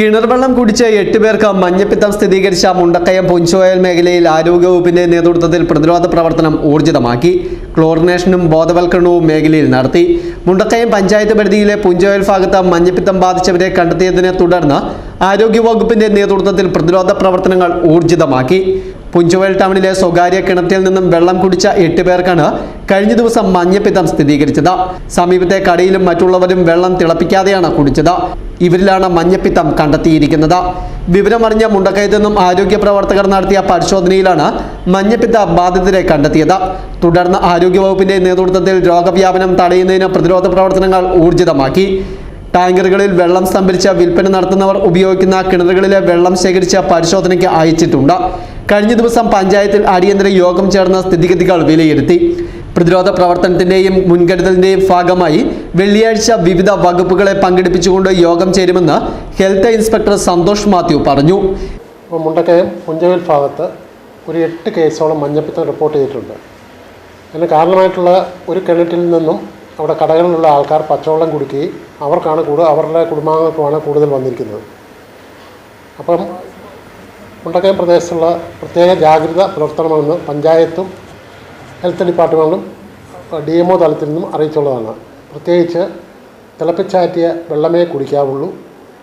കിണർ വെള്ളം കുടിച്ച് എട്ട് പേർക്ക് മഞ്ഞപ്പിത്തം സ്ഥിരീകരിച്ച മുണ്ടക്കയം പുഞ്ചോയൽ മേഖലയിൽ ആരോഗ്യവകുപ്പിന്റെ നേതൃത്വത്തിൽ പ്രതിരോധ പ്രവർത്തനം ഊർജിതമാക്കി. ക്ലോറിനേഷനും ബോധവൽക്കരണവും മേഖലയിൽ നടത്തി. മുണ്ടക്കയം പഞ്ചായത്ത് പരിധിയിലെ പുഞ്ചോയൽ ഭാഗത്ത് മഞ്ഞപ്പിത്തം ബാധിച്ചവരെ കണ്ടെത്തിയതിനെ തുടർന്ന് ആരോഗ്യവകുപ്പിന്റെ നേതൃത്വത്തിൽ പ്രതിരോധ പ്രവർത്തനങ്ങൾ ഊർജിതമാക്കി. പുഞ്ചോയൽ ടൗണിലെ സ്വകാര്യ കിണറ്റിൽ നിന്നും വെള്ളം കുടിച്ച എട്ട് പേർക്കാണ് കഴിഞ്ഞ ദിവസം മഞ്ഞപ്പിത്തം സ്ഥിരീകരിച്ചത്. സമീപത്തെ കടയിലും മറ്റുള്ളവരും വെള്ളം തിളപ്പിക്കാതെയാണ് കുടിച്ചത്. ഇവരിലാണ് മഞ്ഞപ്പിത്തം കണ്ടെത്തിയിരിക്കുന്നത്. വിവരമറിഞ്ഞ മുണ്ടക്കയത്ത് നിന്നും ആരോഗ്യ പ്രവർത്തകർ നടത്തിയ പരിശോധനയിലാണ് മഞ്ഞപ്പിത്ത ബാധിതരെ കണ്ടെത്തിയത്. തുടർന്ന് ആരോഗ്യവകുപ്പിന്റെ നേതൃത്വത്തിൽ രോഗവ്യാപനം തടയുന്നതിന് പ്രതിരോധ പ്രവർത്തനങ്ങൾ ഊർജിതമാക്കി. ടാങ്കറുകളിൽ വെള്ളം സംഭരിച്ച വിൽപ്പന നടത്തുന്നവർ ഉപയോഗിക്കുന്ന കിണറുകളിലെ വെള്ളം ശേഖരിച്ച പരിശോധനയ്ക്ക് അയച്ചിട്ടുണ്ട്. കഴിഞ്ഞ ദിവസം പഞ്ചായത്തിൽ അടിയന്തര യോഗം ചേർന്ന സ്ഥിതിഗതികൾ വിലയിരുത്തി. പ്രതിരോധ പ്രവർത്തനത്തിന്റെയും മുൻകരുതലിന്റെയും ഭാഗമായി വെള്ളിയാഴ്ച വിവിധ വകുപ്പുകളെ പങ്കെടുപ്പിച്ചുകൊണ്ട് യോഗം ചേരുമെന്ന് ഹെൽത്ത് ഇൻസ്പെക്ടർ സന്തോഷ് മാത്യു പറഞ്ഞു. മുണ്ടക്കയം പുഞ്ചവൽ ഭാഗത്ത് ഒരു എട്ട് കേസോളം മഞ്ഞപ്പിത്തം റിപ്പോർട്ട് ചെയ്തിട്ടുണ്ട്. അതിന് കാരണമായിട്ടുള്ള ഒരു കിണറ്റിൽ നിന്നും അവിടെ കടകളിലുള്ള ആൾക്കാർ പച്ചവെള്ളം കുടിക്കുകയും അവർക്കാണ് കൂടുതൽ അവരുടെ കുടുംബാംഗങ്ങൾക്കുമാണ് കൂടുതൽ വന്നിരിക്കുന്നത്. അപ്പം മുണ്ടക്കയം പ്രദേശത്തുള്ള പ്രത്യേക ജാഗ്രത പുലർത്തണമെന്ന് പഞ്ചായത്തും ഹെൽത്ത് ഡിപ്പാർട്ട്മെന്റും ഡി എം ഒ തലത്തിൽ നിന്നും അറിയിച്ചുള്ളതാണ്. പ്രത്യേകിച്ച് തിളപ്പിച്ചാറ്റിയ വെള്ളമേ കുടിക്കാവുള്ളൂ.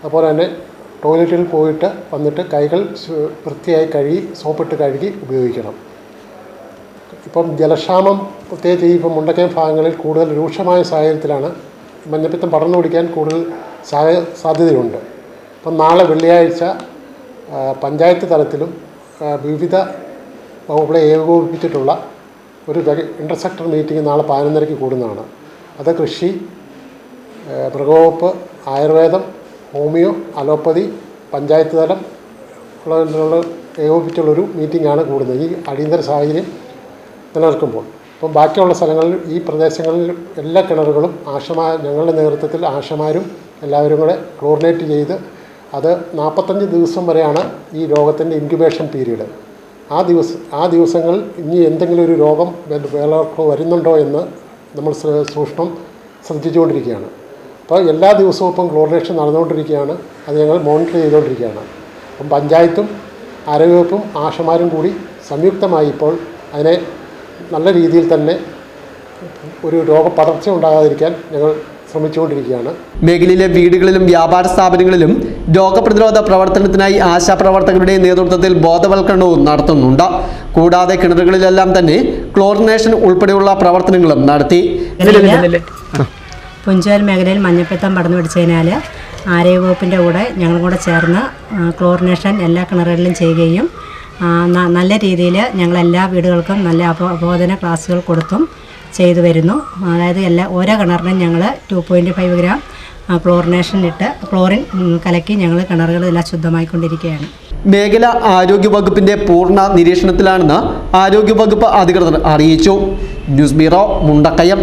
അതുപോലെ തന്നെ ടോയ്ലറ്റിൽ പോയിട്ട് വന്നിട്ട് കൈകൾ വൃത്തിയായി കഴുകി സോപ്പിട്ട് കഴുകി ഉപയോഗിക്കണം. ഇപ്പം ജലക്ഷാമം പ്രത്യേകിച്ച് ഈ ഇപ്പം മുണ്ടക്കയം ഭാഗങ്ങളിൽ കൂടുതൽ രൂക്ഷമായ സാഹചര്യത്തിലാണ് മഞ്ഞപ്പിത്തം പടർന്നു പിടിക്കാൻ കൂടുതൽ സാഹ- സാധ്യതയുണ്ട്. അപ്പം നാളെ വെള്ളിയാഴ്ച പഞ്ചായത്ത് തലത്തിലും വിവിധ വകുപ്പുകളെ ഏകോപിപ്പിച്ചിട്ടുള്ള ഒരു ഇന്റർസെക്ടർ മീറ്റിംഗ് നാളെ പതിനൊന്നരയ്ക്ക് കൂടുന്നതാണ്. അത് കൃഷി മൃഗവകുപ്പ് ആയുർവേദം ഹോമിയോ അലോപ്പതി പഞ്ചായത്ത് തലം ഉള്ള ഏകോപിച്ചുള്ളൊരു മീറ്റിംഗാണ് കൂടുന്നത്. ഈ അടിയന്തര സാഹചര്യം നിലനിൽക്കുമ്പോൾ. അപ്പം ബാക്കിയുള്ള സ്ഥലങ്ങളിൽ ഈ പ്രദേശങ്ങളിൽ എല്ലാ കിണറുകളും ആശമാർ ഞങ്ങളുടെ നേതൃത്വത്തിൽ ആശമാരും എല്ലാവരും കൂടെ ക്ലോറിനേറ്റ് ചെയ്ത് അത് നാൽപ്പത്തഞ്ച് ദിവസം വരെയാണ് ഈ രോഗത്തിന്റെ ഇൻക്യുബേഷൻ പീരീഡ്. ആ ദിവസം ആ ദിവസങ്ങൾ ഇനി എന്തെങ്കിലും ഒരു രോഗം വേറൊക്കെ വരുന്നുണ്ടോ എന്ന് നമ്മൾ സൂക്ഷ്മം ശ്രദ്ധിച്ചുകൊണ്ടിരിക്കുകയാണ്. അപ്പോൾ എല്ലാ ദിവസവും ഇപ്പം ക്ലോറിനേഷൻ നടന്നുകൊണ്ടിരിക്കുകയാണ്. അത് ഞങ്ങൾ മോണിറ്റർ ചെയ്തുകൊണ്ടിരിക്കുകയാണ്. അപ്പം പഞ്ചായത്തും ആരോഗ്യവകുപ്പും ആശമാരും കൂടി സംയുക്തമായി ഇപ്പോൾ അതിനെ നല്ല രീതിയിൽ തന്നെ ഒരു രോഗപടർച്ച ഉണ്ടാകാതിരിക്കാൻ ഞങ്ങൾ ശ്രമിച്ചുകൊണ്ടിരിക്കുകയാണ്. മേഖലയിലെ വീടുകളിലും വ്യാപാര സ്ഥാപനങ്ങളിലും രോഗപ്രതിരോധ പ്രവർത്തനത്തിനായി ആശാപ്രവർത്തകരുടെ നേതൃത്വത്തിൽ ബോധവൽക്കരണവും നടത്തുന്നുണ്ട്. കൂടാതെ കിണറുകളിലെല്ലാം തന്നെ ക്ലോറിനേഷൻ ഉൾപ്പെടെയുള്ള പ്രവർത്തനങ്ങളും നടത്തി. പുഞ്ചാൽ മേഖലയിൽ മഞ്ഞപ്പിത്തം പടർന്നു പിടിച്ചതിനാൽ ആരോഗ്യവകുപ്പിന്റെ കൂടെ ഞങ്ങളും കൂടെ ചേർന്ന് ക്ലോറിനേഷൻ എല്ലാ കിണറുകളിലും ചെയ്യുകയും നല്ല രീതിയിൽ ഞങ്ങൾ എല്ലാ വീടുകൾക്കും നല്ല അബോ അബോധന ക്ലാസ്സുകൾ കൊടുത്തും ചെയ്തു വരുന്നു. അതായത് എല്ലാ ഓരോ കിണറിനും ഞങ്ങൾ two point five gram chlorination ഇട്ട് ക്ലോറിൻ കലക്കി ഞങ്ങൾ കിണറുകളെല്ലാം ശുദ്ധമായിക്കൊണ്ടിരിക്കുകയാണ്. മേഖല ആരോഗ്യ വകുപ്പിന്റെ പൂർണ നിരീക്ഷണത്തിലാണെന്ന് ആരോഗ്യ വകുപ്പ് അധികൃതർ അറിയിച്ചു. News bureau Mundakayam.